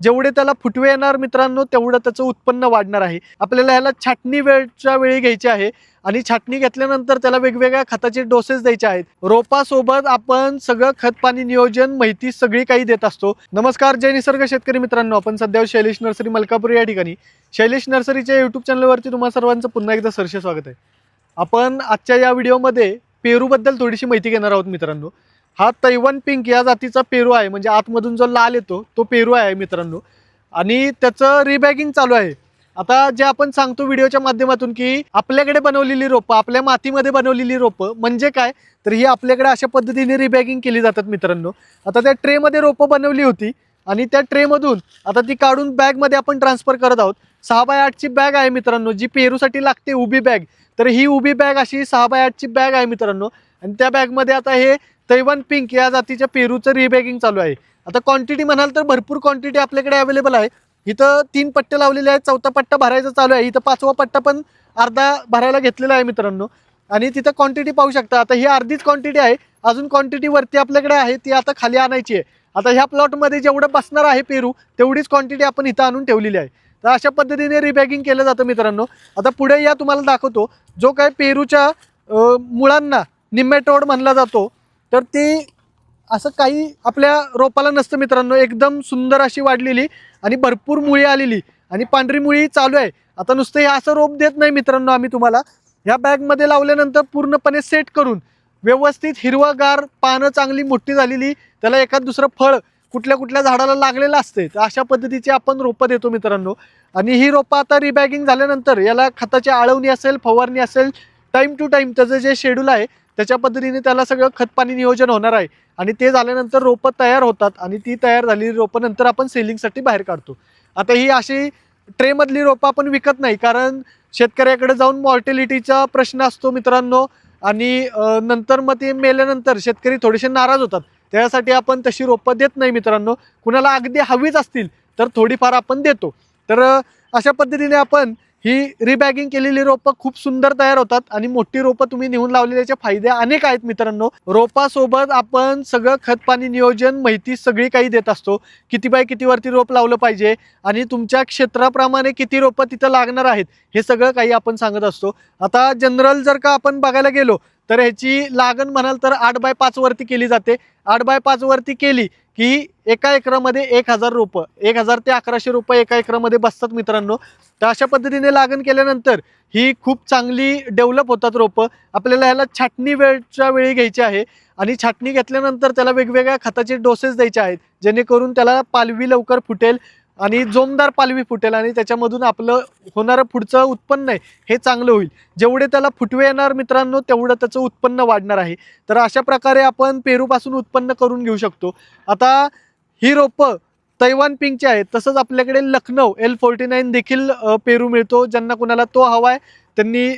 जेवढे त्याला फुटवे येणार मित्रांनो तेवढं त्याचं उत्पन्न वाढणार आहे. आपल्याला ह्याला छाटणी वेळच्या वेळी घ्यायची आहे आणि छाटणी घेतल्यानंतर त्याला वेगवेगळ्या खताचे डोसेस द्यायचे आहेत. रोपासोबत आपण सगळं खत पाणी नियोजन माहिती सगळी काही देत असतो. नमस्कार जय निसर्ग शेतकरी मित्रांनो. आपण सध्या शैलेश नर्सरी मलकापूर या ठिकाणी. शैलेश नर्सरीच्या युट्यूब चॅनलवरती तुम्हाला सर्वांचं पुन्हा एकदा सरसे स्वागत आहे. आपण आजच्या या व्हिडिओमध्ये पेरूबद्दल थोडीशी माहिती घेणार आहोत मित्रांनो. हा तैवान पिंक या जातीचा पेरू आहे. म्हणजे आतमधून जो लाल येतो तो पेरू आहे मित्रांनो. आणि त्याचं रिबॅगिंग चालू आहे. आता जे आपण सांगतो व्हिडिओच्या माध्यमातून की आपल्याकडे बनवलेली रोपं आपल्या मातीमध्ये बनवलेली रोपं म्हणजे काय? तर ही आपल्याकडे अशा पद्धतीने रिबॅगिंग केली जातात मित्रांनो. आता त्या ट्रेमध्ये रोपं बनवली होती आणि त्या ट्रेमधून आता ती काढून बॅगमध्ये आपण ट्रान्सफर करत आहोत. सहा बाय आठची बॅग आहे मित्रांनो जी पेरूसाठी लागते उभी बॅग तर ही उभी बॅग अशी सहा बाय आठची बॅग आहे मित्रांनो. आणि त्या बॅगमध्ये आता हे तैवान पिंक या जातीच्या पेरूचं रिबॅगिंग चालू आहे. आता क्वांटिटी म्हणाल तर भरपूर क्वांटिटी आपल्याकडे अवेलेबल आहे. इथं तीन पट्टे लावलेले आहेत. चौथा पट्टा भरायचा चालू आहे. इथं पाचवा पट्टा पण अर्धा भरायला घेतलेला आहे मित्रांनो. आणि तिथं क्वांटिटी पाहू शकता. आता ही अर्धीच क्वांटिटी आहे. अजून क्वांटिटी वरती आपल्याकडे आहे. ती आता खाली आणायची आहे. आता ह्या प्लॉटमध्ये जेवढं बसणार आहे पेरू तेवढीच क्वांटिटी आपण इथं आणून ठेवलेली आहे. तर अशा पद्धतीने रिबॅगिंग केलं जातं मित्रांनो. आता पुढे या तुम्हाला दाखवतो. जो काय पेरूच्या मुळांना निम्मेटोड म्हणला जातो तर ते असं काही आपल्या रोपाला नसतं मित्रांनो एकदम सुंदर अशी वाढलेली आणि भरपूर मुळी आलेली. आणि पांढरी मुळी चालू आहे. आता नुसतं हे असं रोप देत नाही मित्रांनो आम्ही तुम्हाला. ह्या बॅगमध्ये लावल्यानंतर पूर्णपणे सेट करून व्यवस्थित हिरवागार पानं चांगली मोठी झालेली त्याला एखाद दुसरं फळ कुठल्या कुठल्या झाडाला लागलेलं असते तर अशा पद्धतीची आपण रोपं देतो मित्रांनो. आणि ही रोपं आता रिबॅगिंग झाल्यानंतर याला खताची आळवणी असेल फवारणी असेल टाईम टू टाईम त्याचं जे शेड्यूल आहे त्याच्या पद्धतीने त्याला सगळं खत पाणी नियोजन होणार आहे. आणि ते झाल्यानंतर रोपं तयार होतात आणि ती तयार झालेली रोपं नंतर आपण सेलिंगसाठी बाहेर काढतो. आता ही अशी ट्रेमधली रोपं आपण विकत नाही कारण शेतकऱ्याकडे जाऊन मॉर्टेलिटीचा प्रश्न असतो मित्रांनो. आणि नंतर मग ते मेल्यानंतर शेतकरी थोडेसे नाराज होतात. त्यासाठी आपण तशी रोपं देत नाही मित्रांनो. कुणाला अगदी हवीच असतील तर थोडीफार आपण देतो. तर अशा पद्धतीने आपण ही रिबॅगिंग केलेली रोपं खूप सुंदर तयार होतात आणि मोठी रोपं तुम्ही नेऊन लावलेल्याचे फायदे अनेक आहेत मित्रांनो. रोपासोबत आपण सगळं खत पाणी नियोजन माहिती सगळी काही देत असतो. किती बाय किती वरती रोप लावलं पाहिजे आणि तुमच्या क्षेत्राप्रमाणे किती रोपं तिथं लागणार आहेत हे सगळं काही आपण सांगत असतो. आता जनरल जर का आपण बघायला गेलो तर ह्याची लागण म्हणाल तर आठ बाय पाचवरती केली जाते. आठ बाय पाचवरती केली की एका एकरामध्ये एक हजार रोपं एक हजार ते अकराशे रुपये एका एकरामध्ये बसतात मित्रांनो. तर अशा पद्धतीने लागण केल्यानंतर ही खूप चांगली डेव्हलप होतात रोपं. आपल्याला ह्याला छाटणी वेळच्या वेळी घ्यायची आहे आणि छाटणी घेतल्यानंतर त्याला वेगवेगळ्या खताचे डोसेस द्यायचे आहेत जेणेकरून त्याला पालवी लवकर फुटेल आणि जोमदार पालवी फुटेल आणि त्याच्यामधून आपलं होणारं पुढचं उत्पन्न आहे हे चांगलं होईल. जेवढे त्याला फुटवे येणार मित्रांनो तेवढं त्याचं उत्पन्न वाढणार आहे. तर अशा प्रकारे आपण पेरूपासून उत्पन्न करून घेऊ शकतो. आता ही रोपं तैवान पिंकचे आहेत. तसंच आपल्याकडे लखनौ एल फोर्टी नाईन देखील पेरू मिळतो ज्यांना कुणाला तो हवा आहे त्यांनी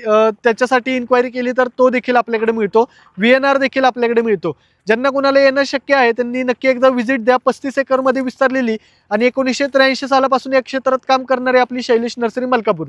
त्याच्यासाठी इन्क्वायरी केली तर तो देखील आपल्याकडे मिळतो. व्ही एन आर देखील आपल्याकडे मिळतो. ज्यांना कुणाला येणं शक्य आहे त्यांनी नक्की एकदा व्हिजिट द्या. पस्तीस एकरमध्ये विस्तारलेली आणि एकोणीसशे त्र्याऐंशी सालापासून या क्षेत्रात काम करणारी आपली शैलेश नर्सरी मलकापूर.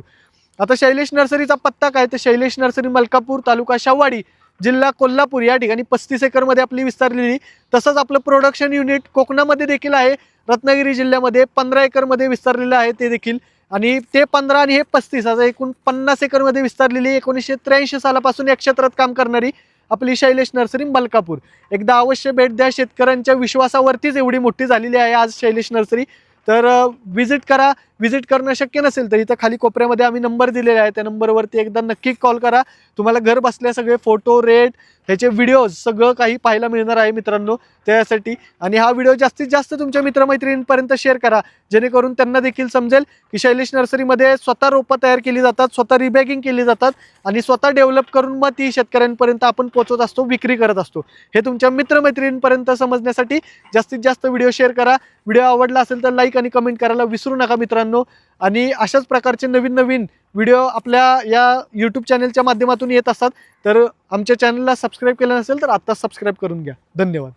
आता शैलेश नर्सरीचा पत्ता काय? तर शैलेश नर्सरी मलकापूर तालुका शाहवाडी जिल्हा कोल्हापूर या ठिकाणी पस्तीस एकरमध्ये आपली विस्तारलेली. तसंच आपलं प्रोडक्शन युनिट कोकणामध्ये देखील आहे. रत्नागिरी जिल्ह्यामध्ये पंधरा एकरमध्ये विस्तारलेलं आहे ते देखील. आणि ते पंधरा आणि हे पस्तीस असं एकूण पन्नास एकरमध्ये विस्तारलेली एकोणीसशे त्र्याऐंशी सालापासून या क्षेत्रात काम करणारी आपली शैलेश नर्सरी मलकापूर. एकदा अवश्य भेट द्या. शेतकऱ्यांच्या विश्वासावरतीच एवढी मोठी झालेली आहे आज शैलेश नर्सरी. तर व्हिजिट करा. व्हिजिट करणं शक्य नसेल तर इथं खाली कोपऱ्यामध्ये आम्ही नंबर दिलेले आहे. त्या नंबरवरती एकदा नक्की कॉल करा. तुम्हाला घर बसल्या सगळे फोटो रेट ह्याचे व्हिडिओज सगळं काही पाहायला मिळणार आहे मित्रांनो त्यासाठी. आणि हा व्हिडिओ जास्तीत जास्त तुमच्या मित्रमैत्रिणींपर्यंत शेअर करा. जेणेकरून त्यांना देखील समजेल की शैलेश नर्सरीमध्ये स्वतः रोपं तयार केली जातात स्वतः रिबॅगिंग केली जातात आणि स्वतः डेव्हलप करून मग ती शेतकऱ्यांपर्यंत आपण पोहोचवत असतो विक्री करत असतो. हे तुमच्या मित्रमैत्रिणींपर्यंत समजण्यासाठी जास्तीत जास्त व्हिडिओ शेअर करा. व्हिडिओ आवडला असेल तर लाईक आणि कमेंट करायला विसरू नका मित्रांनो. मित्रांनो आणि अशाच प्रकारचे नवीन नवीन व्हिडिओ आपल्या या यूट्यूब चॅनलच्या माध्यमातून येत असतात. तर आमच्या चॅनलला सबस्क्राईब केलं नसेल तर आत्ताच सबस्क्राईब करून घ्या. धन्यवाद.